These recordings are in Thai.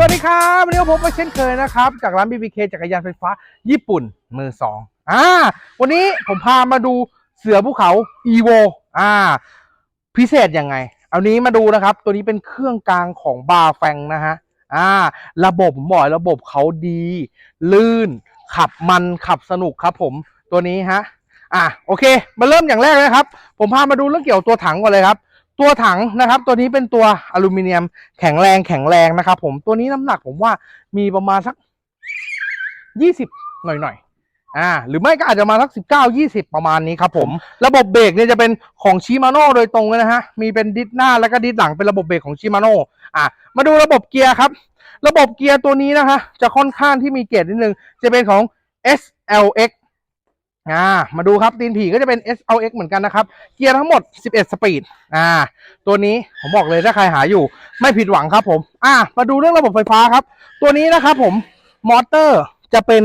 ก็พบกันนี้ผมมาเช่นเคยนะครับ จากร้าน BBK จักรยานไฟฟ้า ญี่ปุ่นมือสองอ่าวันนี้ผมพามาดูเสือภูเขา EVO อ่า พิเศษยังไง เอานี้มาดูนะครับ ตัวนี้เป็นเครื่องกลางของบาแฟงนะฮะอ่า ระบบผมบอกเลยระบบเขาดี ลื่น ขับมันขับสนุกครับผมตัวนี้ฮะอะโอเค มาเริ่มอย่างแรกเลยครับ ผมพามาดูเรื่องเกี่ยวกับตัวถังก่อนเลยครับ ตัวถังนะครับ ตัวนี้เป็นตัวอลูมิเนียมแข็งแรงแข็งแรงนะครับ ผมตัวนี้น้ำหนักผมว่ามีประมาณสักยี่สิบหน่อยๆอ่าหรือไม่ก็อาจจะมาสักสิบเก้ายี่สิบประมาณนี้ครับผม ระบบเบรกเนี่ยจะเป็นของชิมาโน่โดยตรงเลยนะฮะ มีเป็นดิสหน้าแล้วก็ดิสหลังเป็นระบบเบรกของชิมาโน่อะมาดูระบบเกียร์ครับ ระบบเกียร์ตัวนี้นะคะจะค่อนข้างที่มีเกียร์นิดนึง จะเป็นของ SLX อ่ามาดูครับตีนผีก็จะเป็น SLX เหมือนกันนะครับ เกียร์ทั้งหมด 11 สปีดอ่า ตัวนี้ผมบอกเลยถ้าใครหาอยู่ ไม่ผิดหวังครับผม อ่า มาดูเรื่องระบบไฟฟ้าครับ ตัวนี้นะครับผมมอเตอร์จะเป็น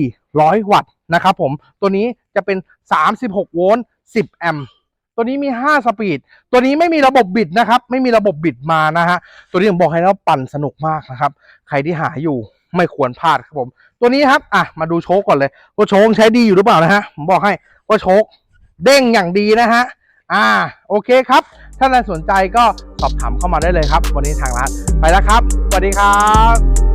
400 วัตต์นะครับผมตัวนี้จะเป็น 36 โวลต์ 10 แอมป์ตัวนี้มี 5 สปีด ตัวนี้ไม่มีระบบบิดนะครับ ไม่มีระบบบิดมานะฮะตัวนี้ผมบอกให้แล้วาปั่นสนุกมากนะครับ ใครที่หาอยู่ ไม่ควรพลาดครับผม ตัวนี้ครับอะมาดูโชคก่อนเลยว่าโชคใช้ดีอยู่หรือเปล่านะฮะผมบอกให้ว่าโชคเด้งอย่างดีนะฮะอ่าโอเคครับ ถ้าใครสนใจก็สอบถามเข้ามาได้เลยครับ วันนี้ทางร้านไปแล้วครับสวัสดีครับ